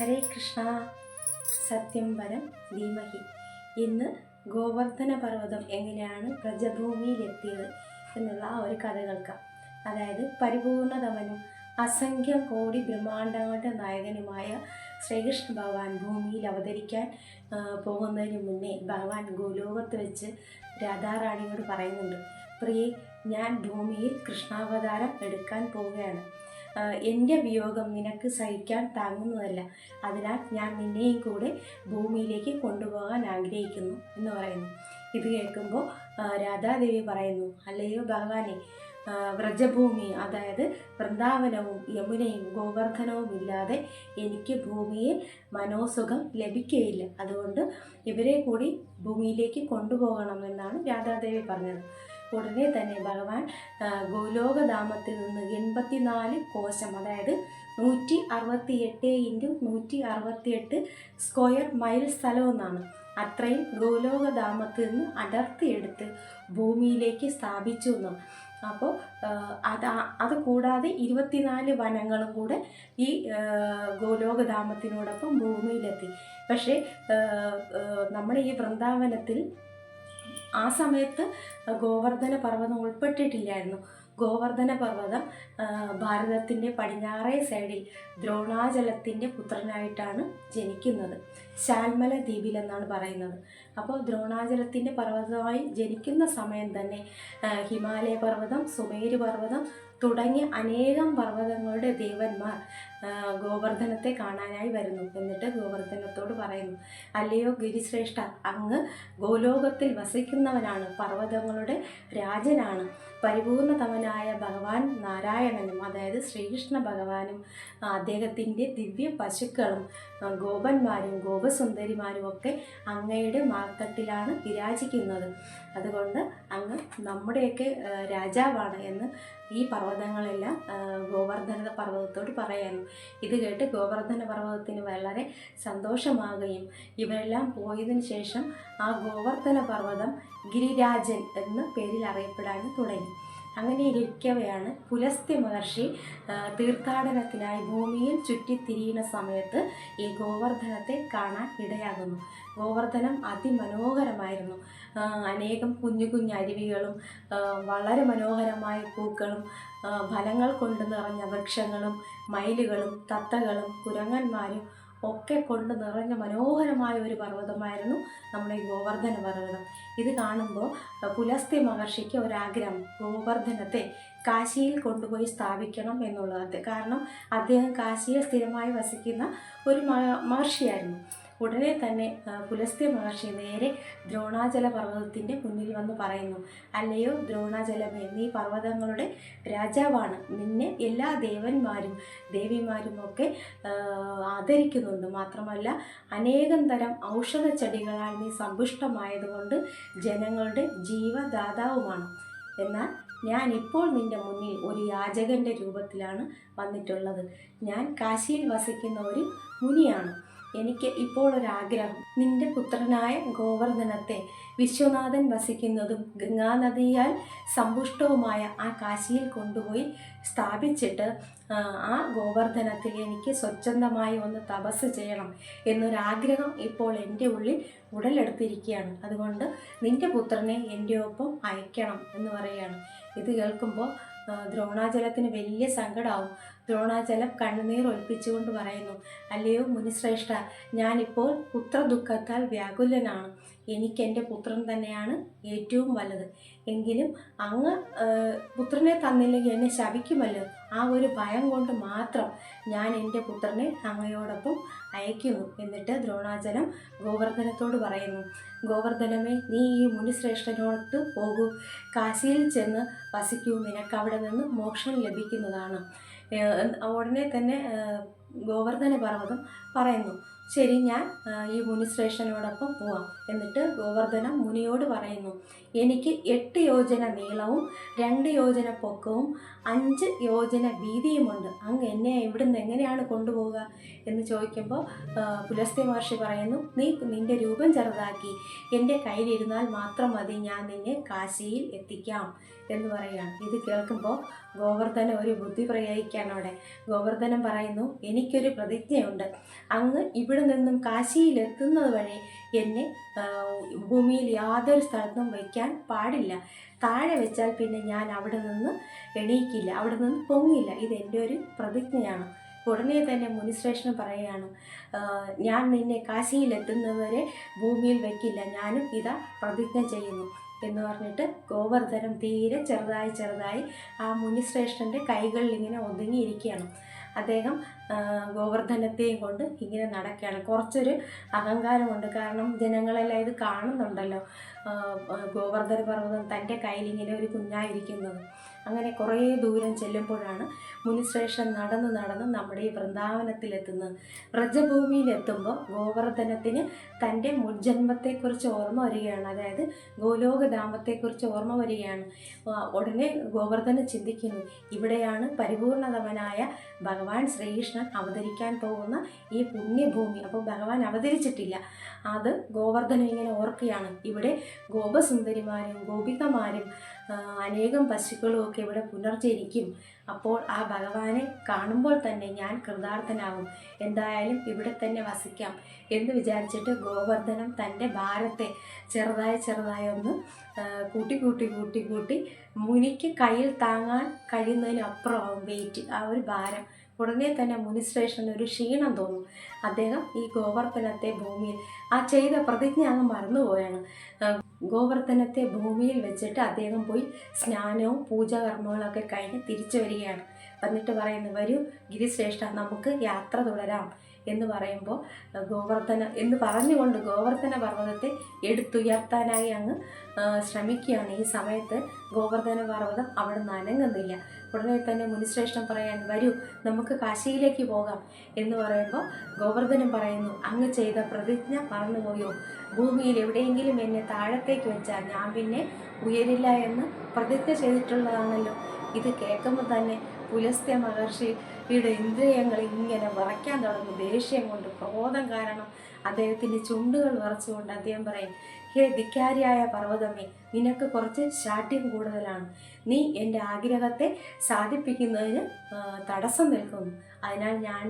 ഹരേ കൃഷ്ണ സത്യം വരം ധീമഹി. ഇന്ന് ഗോവർദ്ധന പർവതം എങ്ങനെയാണ് പ്രജഭൂമിയിലെത്തിയത് എന്നുള്ള ആ ഒരു കഥ കേൾക്കാം. അതായത് പരിപൂർണതമനും അസംഖ്യം കോടി ബ്രഹ്മാണ്ടങ്ങളുടെ നായകനുമായ ശ്രീകൃഷ്ണ ഭഗവാൻ ഭൂമിയിൽ അവതരിക്കാൻ പോകുന്നതിന് മുന്നേ ഭഗവാൻ ഗോലോകത്ത് വെച്ച് രാധാറാണിയോട് പറയുന്നുണ്ട് പ്രിയ ഞാൻ ഭൂമിയിൽ കൃഷ്ണാവതാരം എടുക്കാൻ പോവുകയാണ്. എന്റെ വിയോഗം നിനക്ക് സഹിക്കാൻ താങ്ങുന്നതല്ല. അതിനാൽ ഞാൻ നിന്നെയും കൂടെ ഭൂമിയിലേക്ക് കൊണ്ടുപോകാൻ ആഗ്രഹിക്കുന്നു എന്ന് പറയുന്നു. ഇത് കേൾക്കുമ്പോൾ രാധാദേവി പറയുന്നു അല്ലയോ ഭഗവാനെ വ്രജഭൂമി അതായത് വൃന്ദാവനവും യമുനയും ഗോവർദ്ധനവും ഇല്ലാതെ എനിക്ക് ഭൂമിയിൽ മനോസുഖം ലഭിക്കുകയില്ല. അതുകൊണ്ട് ഇവരെ കൂടി ഭൂമിയിലേക്ക് കൊണ്ടുപോകണമെന്നാണ് രാധാദേവി പറഞ്ഞത്. ഉടനെ തന്നെ ഭഗവാൻ ഗോലോകധാമത്തിൽ നിന്ന് എൺപത്തിനാല് കോശം അതായത് നൂറ്റി അറുപത്തി എട്ട് ഇന്റു നൂറ്റി അറുപത്തി എട്ട് സ്ക്വയർ മൈൽ സ്ഥലമെന്നാണ് അത്രയും ഗോലോകധാമത്തിൽ നിന്ന് അടർത്തിയെടുത്ത് ഭൂമിയിലേക്ക് സ്ഥാപിച്ചു എന്നും. അപ്പോൾ അത് അത് കൂടാതെ ഇരുപത്തിനാല് വനങ്ങളും കൂടെ ഈ ഗോലോകധാമത്തിനോടൊപ്പം ഭൂമിയിലെത്തി. പക്ഷേ നമ്മുടെ ഈ വൃന്ദാവനത്തിൽ ആ സമയത്ത് ഗോവർദ്ധന പർവതം ഉൾപ്പെട്ടിട്ടില്ലായിരുന്നു. ഗോവർദ്ധന പർവതം ഭാരതത്തിന്റെ പടിഞ്ഞാറേ സൈഡിൽ ദ്രോണാചലത്തിന്റെ പുത്രനായിട്ടാണ് ജനിക്കുന്നത്. ശാൽമല ദ്വീപിലെന്നാണ് പറയുന്നത്. അപ്പോൾ ദ്രോണാചലത്തിന്റെ പർവതമായി ജനിക്കുന്ന സമയം തന്നെ ഹിമാലയ പർവതം സുമേരു പർവതം തുടങ്ങിയ അനേകം പർവതങ്ങളുടെ ദേവന്മാർ ഗോവർദ്ധനത്തെ കാണാനായി വരുന്നു എന്നിട്ട് ഗോവർദ്ധനത്തോട് പറയുന്നു അല്ലയോ ഗിരിശ്രേഷ്ഠ അങ്ങ് ഗോലോകത്തിൽ വസിക്കുന്നവനാണ് പർവതങ്ങളുടെ രാജനാണ്. പരിപൂർണതമനായ ഭഗവാൻ നാരായണനും അതായത് ശ്രീകൃഷ്ണ ഭഗവാനും അദ്ദേഹത്തിന്റെ ദിവ്യ പശുക്കളും ഗോപന്മാരും ഗോപസുന്ദരിമാരും ഒക്കെ അങ്ങയുടെ മാർഗത്തിലാണ് വിരാജിക്കുന്നത്. അതുകൊണ്ട് അങ്ങ് നമ്മുടെയൊക്കെ രാജാവാണ് എന്ന് ഈ പർവതങ്ങളെല്ലാം ഗോവർദ്ധന പർവതത്തോട് പറയാനും ഇത് കേട്ട് ഗോവർദ്ധന പർവതത്തിന് വളരെ സന്തോഷമാകുകയും ഇവരെല്ലാം പോയതിന് ശേഷം ആ ഗോവർദ്ധന പർവതം ഗിരിരാജൻ എന്ന പേരിൽ അറിയപ്പെടാനും തുടങ്ങി. അങ്ങനെ ഇരിക്കവെയാണ് പുലസ്ത്യ മഹർഷി തീർത്ഥാടനത്തിനായി ഭൂമിയിൽ ചുറ്റിത്തിരിയുന്ന സമയത്ത് ഈ ഗോവർദ്ധനത്തെ കാണാൻ ഇടയാകുന്നു. ഗോവർദ്ധനം അതിമനോഹരമായിരുന്നു. അനേകം കുഞ്ഞു കുഞ്ഞു അരുവികളും വളരെ മനോഹരമായ പൂക്കളും ഫലങ്ങൾ കൊണ്ട് നിറഞ്ഞ വൃക്ഷങ്ങളും മയിലുകളും തത്തകളും കുരങ്ങന്മാരും ഒക്കെ കൊണ്ട് നിറഞ്ഞ മനോഹരമായ ഒരു പർവതമായിരുന്നു നമ്മുടെ ഗോവർദ്ധന പർവതം. ഇത് കാണുമ്പോൾ പുലസ്തി മഹർഷിക്ക് ഒരാഗ്രഹം ഗോവർദ്ധനത്തെ കാശിയിൽ കൊണ്ടുപോയി സ്ഥാപിക്കണം എന്നുള്ളത് കാരണം അദ്ദേഹം കാശിയിൽ സ്ഥിരമായി വസിക്കുന്ന ഒരു മഹർഷിയായിരുന്നു. ഉടനെ തന്നെ പുലസ്ത്യ മഹർഷി നേരെ ദ്രോണാചല പർവതത്തിന്റെ മുന്നിൽ വന്ന് പറയുന്നു അല്ലയോ ദ്രോണാചലമേ നീ പർവതങ്ങളുടെ രാജാവാണ്. നിന്നെ എല്ലാ ദേവന്മാരും ദേവിമാരും ഒക്കെ ആദരിക്കുന്നുണ്ട്. മാത്രമല്ല അനേകം തരം ഔഷധ ചെടികളാൽ നീ സമ്പുഷ്ടമായതുകൊണ്ട് ജനങ്ങളുടെ ജീവദാതാവുമാണ്. എന്നാൽ ഞാൻ ഇപ്പോൾ നിന്റെ മുന്നിൽ ഒരു യാചകന്റെ രൂപത്തിലാണ് വന്നിട്ടുള്ളത്. ഞാൻ കാശിയിൽ വസിക്കുന്ന ഒരു മുനിയാണ്. എനിക്ക് ഇപ്പോൾ ഒരാഗ്രഹം നിന്റെ പുത്രനായ ഗോവർദ്ധനത്തെ വിശ്വനാഥൻ വസിക്കുന്നതും ഗംഗാനദിയാൽ സമ്പുഷ്ടവുമായ ആ കാശിയിൽ കൊണ്ടുപോയി സ്ഥാപിച്ചിട്ട് ആ, ഗോവർദ്ധനത്തിൽ എനിക്ക് സ്വച്ഛന്തമായി ഒന്ന് തപസ് ചെയ്യണം എന്നൊരാഗ്രഹം ഇപ്പോൾ എന്റെ ഉള്ളിൽ ഉടലെടുത്തിരിക്കുകയാണ്. അതുകൊണ്ട് നിന്റെ പുത്രനെ എന്റെ ഒപ്പം അയക്കണം എന്ന് പറയുകയാണ്. ഇത് കേൾക്കുമ്പോൾ ദ്രോണാചലത്തിന് വലിയ സങ്കടമാവും ദ്രോണാചലം കണ്ണുനീർ ഒൽപ്പിച്ചുകൊണ്ട് പറയുന്നു അല്ലയോ മുനിശ്രേഷ്ഠ ഞാനിപ്പോൾ പുത്രദുഃഖത്താൽ വ്യാകുലനാണ്. എനിക്ക് എന്റെ പുത്രൻ തന്നെയാണ് ഏറ്റവും വലുത്. എങ്കിലും അങ്ങ് പുത്രനെ തന്നില്ലെങ്കിൽ എന്നെ ശപിക്കുമല്ലോ? ആ ഒരു ഭയം കൊണ്ട് മാത്രം ഞാൻ എന്റെ പുത്രനെ അങ്ങയോടൊപ്പം അയക്കുന്നു എന്നിട്ട് ദ്രോണാചലം ഗോവർദ്ധനത്തോട് പറയുന്നു ഗോവർദ്ധനമേ നീ ഈ മുനിശ്രേഷ്ഠനോട് പോകൂ. കാശിയിൽ ചെന്ന് വസിക്കൂ. നിനക്ക് അവിടെ നിന്ന് മോക്ഷം ലഭിക്കുന്നതാണ്. ഉടനെ തന്നെ ഗോവർദ്ധന പർവതം പറയുന്നു. ശരി ഞാൻ ഈ മുനിശ്രേഷ്ഠനോടൊപ്പം പോവാം. എന്നിട്ട് ഗോവർദ്ധനം മുനിയോട് പറയുന്നു എനിക്ക് എട്ട് യോജന നീളവും രണ്ട് യോജന പൊക്കവും അഞ്ച് യോജന വീതിയുമുണ്ട്. അങ്ങ് എന്നെ ഇവിടുന്ന് എങ്ങനെയാണ് കൊണ്ടുപോവുക? എന്ന് ചോദിക്കുമ്പോൾ പുലസ്തി മഹർഷി പറയുന്നു നീ നിന്റെ രൂപം ചെറുതാക്കി. എന്റെ കയ്യിലിരുന്നാൽ മാത്രം മതി ഞാൻ നിന്നെ കാശിയിൽ എത്തിക്കാം. എന്ന് പറയുകയാണ്. ഇത് കേൾക്കുമ്പോൾ ഗോവർദ്ധന ഒരു ബുദ്ധി പ്രയോഗിക്കാനോടെ ഗോവർദ്ധനം പറയുന്നു എനിക്കൊരു പ്രതിജ്ഞയുണ്ട്. അങ്ങ് ഇവിടെ നിന്നും കാശിയിലെത്തുന്നത് വഴി എന്നെ ഭൂമിയിൽ യാതൊരു സ്ഥലത്തും വയ്ക്കാൻ പാടില്ല. താഴെ വെച്ചാൽ പിന്നെ ഞാൻ അവിടെ നിന്ന് എണീക്കില്ല അവിടെ നിന്ന് പൊങ്ങില്ല. ഇത് എന്റെ ഒരു പ്രതിജ്ഞയാണ്. ഉടനെ തന്നെ മുനിശ്രേഷ്ഠൻ പറയുകയാണ് ഞാൻ നിന്നെ കാശിയിലെത്തുന്നവരെ ഭൂമിയിൽ വയ്ക്കില്ല. ഞാനും ഇതാ പ്രതിജ്ഞ ചെയ്യുന്നു എന്ന് പറഞ്ഞിട്ട് ഗോവർദ്ധനം തീരെ ചെറുതായി ചെറുതായി ആ മുനിശ്രേഷ്ഠന്റെ കൈകളിൽ ഇങ്ങനെ ഒതുങ്ങിയിരിക്കുകയാണ്. അദ്ദേഹം ഗോവർദ്ധനത്തെയും കൊണ്ട് ഇങ്ങനെ നടക്കുകയാണ്. കുറച്ചൊരു അഹങ്കാരമുണ്ട്. കാരണം ജനങ്ങളെല്ലാം ഇത് കാണുന്നുണ്ടല്ലോ. ഗോവർദ്ധന പർവതം തന്റെ കയ്യിലിങ്ങനെ ഒരു കുഞ്ഞായിരിക്കുന്നത്. അങ്ങനെ കുറേ ദൂരം ചെല്ലുമ്പോഴാണ് മുനിശ്രേഷ്ഠൻ നടന്ന് നടന്ന് നമ്മുടെ ഈ വൃന്ദാവനത്തിലെത്തുന്നത് വ്രജഭൂമിയിലെത്തുമ്പോൾ ഗോവർദ്ധനത്തിന് തന്റെ മുജ്ജന്മത്തെക്കുറിച്ച് ഓർമ്മ വരികയാണ്. അതായത് ഗോലോകധാമത്തെക്കുറിച്ച് ഓർമ്മ വരികയാണ്. ഉടനെ ഗോവർദ്ധന ചിന്തിക്കുന്നു ഇവിടെയാണ് പരിപൂർണതവനായ ഭഗവാൻ ശ്രീകൃഷ്ണൻ അവതരിക്കാൻ പോകുന്ന ഈ പുണ്യഭൂമി. അപ്പോൾ ഭഗവാൻ അവതരിച്ചിട്ടില്ല. അത് ഗോവർദ്ധനം ഇങ്ങനെ ഓർക്കുകയാണ്. ഇവിടെ ഗോപസുന്ദരിമാരും ഗോപികമാരും അനേകം പശുക്കളും ഒക്കെ ഇവിടെ പുനർജനിക്കും. അപ്പോൾ ആ ഭഗവാനെ കാണുമ്പോൾ തന്നെ ഞാൻ കൃതാർത്ഥനാകും. എന്തായാലും ഇവിടെ തന്നെ വസിക്കാം എന്ന് വിചാരിച്ചിട്ട് ഗോവർദ്ധനം തന്റെ ഭാരത്തെ ചെറുതായി ചെറുതായി ഒന്ന് കൂട്ടി കൂട്ടി കൂട്ടി കൂട്ടി മുനിക്ക് കയ്യിൽ താങ്ങാൻ കഴിയുന്നതിനപ്പുറമാവും വെയിറ്റ് ആ ഒരു ഭാരം ഉടനെ തന്നെ മുനിശ്രേഷ്ഠന് ഒരു ക്ഷീണം തോന്നും. അദ്ദേഹം ഈ ഗോവർദ്ധനത്തെ ഭൂമിയിൽ ആ ചെയ്ത പ്രതിജ്ഞ അങ്ങ് മറന്നുപോയാണ്. ഗോവർത്തനത്തെ ഭൂമിയിൽ വെച്ചിട്ട് അദ്ദേഹം പോയി സ്നാനവും പൂജാകർമ്മങ്ങളൊക്കെ കഴിഞ്ഞ് തിരിച്ചു വരികയാണ്. എന്നിട്ട് പറയുന്നു വരൂ ഗിരിശ്രേഷ്ഠ നമുക്ക് യാത്ര തുടരാം. എന്ന് പറയുമ്പോൾ ഗോവർദ്ധന എന്ന് പറഞ്ഞുകൊണ്ട് ഗോവർദ്ധന പർവതത്തെ എടുത്തുയർത്താനായി അങ്ങ് ശ്രമിക്കുകയാണ്. ഈ സമയത്ത് ഗോവർദ്ധന പർവതം അവിടെ നനങ്ങുന്നില്ല ഉടനെ തന്നെ മുനിശ്രേഷ്ഠൻ പറയാൻ വരൂ നമുക്ക് കാശിയിലേക്ക് പോകാം. എന്ന് പറയുമ്പോൾ ഗോവർദ്ധനം പറയുന്നു അങ്ങ് ചെയ്ത പ്രതിജ്ഞ മറന്നുപോയോ? ഭൂമിയിൽ എവിടെയെങ്കിലും എന്നെ താഴത്തേക്ക് വെച്ചാൽ ഞാൻ പിന്നെ ഉയരില്ല എന്ന് പ്രതിജ്ഞ ചെയ്തിട്ടുള്ളതാണല്ലോ. ഇത് കേൾക്കുമ്പോൾ തന്നെ പുലസ്ത്യ മഹർഷിയുടെ ഇന്ദ്രിയങ്ങൾ ഇങ്ങനെ വിറയ്ക്കാൻ തുടങ്ങും. ദേഷ്യം കൊണ്ട് ക്രോധം കാരണം അദ്ദേഹത്തിന്റെ ചുണ്ടുകൾ വറച്ചുകൊണ്ട് അദ്ദേഹം പറയും ഹേ ധിക്കാരിയായ പർവതമേ നിനക്ക് കുറച്ച് ശാഠ്യം കൂടുതലാണ്. നീ എന്റെ ആഗ്രഹത്തെ സാധിപ്പിക്കുന്നതിന് തടസ്സം നിൽക്കുന്നു. അതിനാൽ ഞാൻ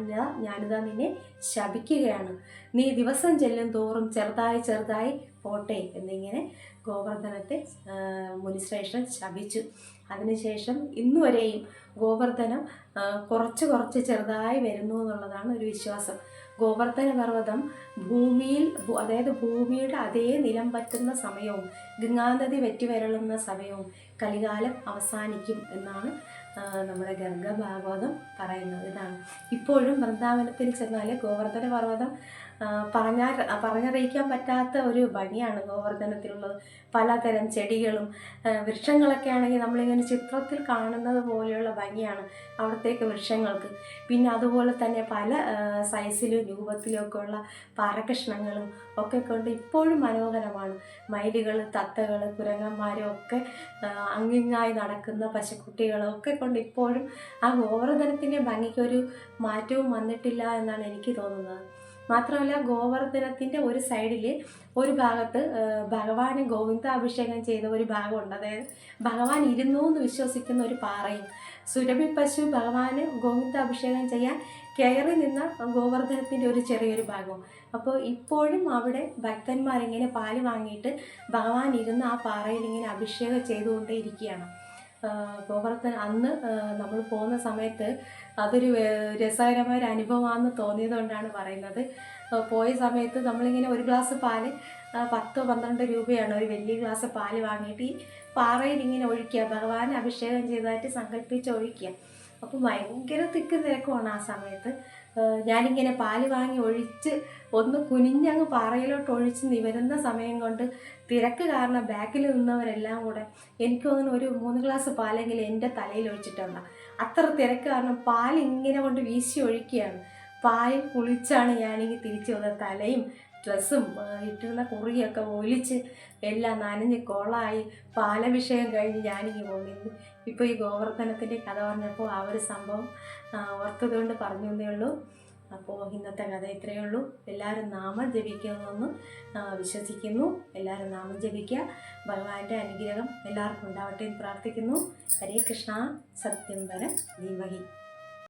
ഞാനിതാ നിന്നെ ശപിക്കുകയാണ്. നീ ദിവസം ചെല്ലും തോറും ചെറുതായി ചെറുതായി പോട്ടെ എന്നിങ്ങനെ ഗോവർദ്ധനത്തെ മുനിശ്രേഷ്ഠൻ ശപിച്ചു. അതിനുശേഷം ഇന്നുവരെയും ഗോവർദ്ധനം കുറച്ച് കുറച്ച് ചെറുതായി വരുന്നു എന്നുള്ളതാണ് ഒരു വിശ്വാസം. ഗോവർദ്ധന പർവതം ഭൂമിയിൽ അതായത് ഭൂമിയുടെ അതേ നിലം പറ്റുന്ന സമയവും ഗംഗാനദി വെറ്റി വരളുന്ന സമയവും കലികാലം അവസാനിക്കും എന്നാണ് നമ്മുടെ നമ്മുടെ ഗർഗഭാഗവതം പറയുന്നത്. ഇതാണ്. ഇപ്പോഴും വൃന്ദാവനത്തിൽ ചെന്നാൽ ഗോവർദ്ധന പർവതം പറഞ്ഞാൽ പറഞ്ഞറിയിക്കാൻ പറ്റാത്ത ഒരു ഭംഗിയാണ് ഗോവർദ്ധനത്തിലുള്ളത്. പലതരം ചെടികളും വൃക്ഷങ്ങളൊക്കെ ആണെങ്കിൽ നമ്മളിങ്ങനെ ചിത്രത്തിൽ കാണുന്നത് പോലെയുള്ള ഭംഗിയാണ് അവിടത്തേക്ക് വൃക്ഷങ്ങൾക്ക്. പിന്നെ അതുപോലെ തന്നെ പല സൈസിലും രൂപത്തിലും ഒക്കെ ഉള്ള പാറകഷ്ണങ്ങളും ഒക്കെ കൊണ്ട് ഇപ്പോഴും മനോഹരമാണ്. മയിലുകൾ തത്തകൾ കുരങ്ങന്മാരും ഒക്കെ അങ്ങിങ്ങായി നടക്കുന്ന പശുക്കുട്ടികളും ഒക്കെ കൊണ്ട് ഇപ്പോഴും ആ ഗോവർദ്ധനത്തിന്റെ ഭംഗിക്കൊരു മാറ്റവും വന്നിട്ടില്ല എന്നാണ് എനിക്ക് തോന്നുന്നത്. മാത്രമല്ല ഗോവർദ്ധനത്തിന്റെ ഒരു സൈഡിൽ ഒരു ഭാഗത്ത് ഭഗവാന് ഗോവിന്ദാഭിഷേകം ചെയ്ത ഒരു ഭാഗമുണ്ട്. അതായത് ഭഗവാൻ ഇരുന്നു എന്ന് വിശ്വസിക്കുന്ന ഒരു പാറയും. സുരഭി പശു ഭഗവാന് ഗോവിന്ദാഭിഷേകം ചെയ്യാൻ കയറി നിന്ന ഗോവർദ്ധനത്തിന്റെ ഒരു ചെറിയൊരു ഭാഗവും. അപ്പോൾ ഇപ്പോഴും അവിടെ ഭക്തന്മാരിങ്ങനെ പാൽ വാങ്ങിയിട്ട് ഭഗവാൻ ഇരുന്ന് ആ പാറയിൽ ഇങ്ങനെ അഭിഷേകം ചെയ്തുകൊണ്ടേ ഇരിക്കുകയാണ്. ആ, ഗോവർദ്ധന അന്ന് നമ്മൾ പോകുന്ന സമയത്ത് അതൊരു രസകരമായ ഒരു അനുഭവമാണെന്ന് തോന്നിയത് കൊണ്ടാണ് പറയുന്നത് പോയ സമയത്ത് നമ്മളിങ്ങനെ ഒരു ഗ്ലാസ് പാൽ പത്തോ പന്ത്രണ്ട് രൂപയാണ് ഒരു വലിയ ഗ്ലാസ് പാൽ വാങ്ങിയിട്ട് ഈ പാറയിൽ ഇങ്ങനെ ഒഴിക്കുക ഭഗവാൻ അഭിഷേകം ചെയ്തതായിട്ട് സങ്കല്പിച്ച് ഒഴിക്കുക. അപ്പോൾ ഭയങ്കര തിക്ക് തിരക്കുമാണ് ആ സമയത്ത്. ഞാനിങ്ങനെ പാൽ വാങ്ങി ഒഴിച്ച് ഒന്ന് കുനിഞ്ഞങ്ങ് പാറയിലോട്ട് ഒഴിച്ച് നിവരുന്ന സമയം കൊണ്ട് തിരക്ക് കാരണം ബാക്കിൽ നിന്നവരെല്ലാം കൂടെ എനിക്ക് ഒരു മൂന്ന് ഗ്ലാസ് പാലെങ്കിലും എന്റെ തലയിൽ ഒഴിച്ചിട്ടുണ്ട് അത്ര തിരക്ക് കാരണം പാൽ ഇങ്ങനെ കൊണ്ട് വീശി ഒഴിക്കുകയാണ്. പായൽ കുളിച്ചാണ് ഞാനിങ്ങനെ തിരിച്ചു വന്നത്. തലയും ഡ്രസ്സും ഇട്ടിരുന്ന കുറിയൊക്കെ ഒലിച്ച് എല്ലാം നനഞ്ഞ് കോളായി. പാലഭിഷേകം കഴിഞ്ഞ് ഞാനിങ്ങ് പോകുന്നു ഇപ്പോൾ ഈ ഗോവർദ്ധനത്തിന്റെ കഥ പറഞ്ഞപ്പോൾ ആ ഒരു സംഭവം ഓർത്തതുകൊണ്ട് പറഞ്ഞതേ ഉള്ളൂ. അപ്പോൾ ഇന്നത്തെ കഥ ഇത്രയേ ഉള്ളൂ. എല്ലാവരും നാമം ജപിക്കുമെന്ന് ആ, വിശ്വസിക്കുന്നു. എല്ലാവരും നാമം ജപിക്കുക. ഭഗവാന്റെ അനുഗ്രഹം എല്ലാവർക്കും ഉണ്ടാവട്ടെ എന്ന് പ്രാർത്ഥിക്കുന്നു. ഹരേ കൃഷ്ണ. സത്യം വരം. ധീമഹി.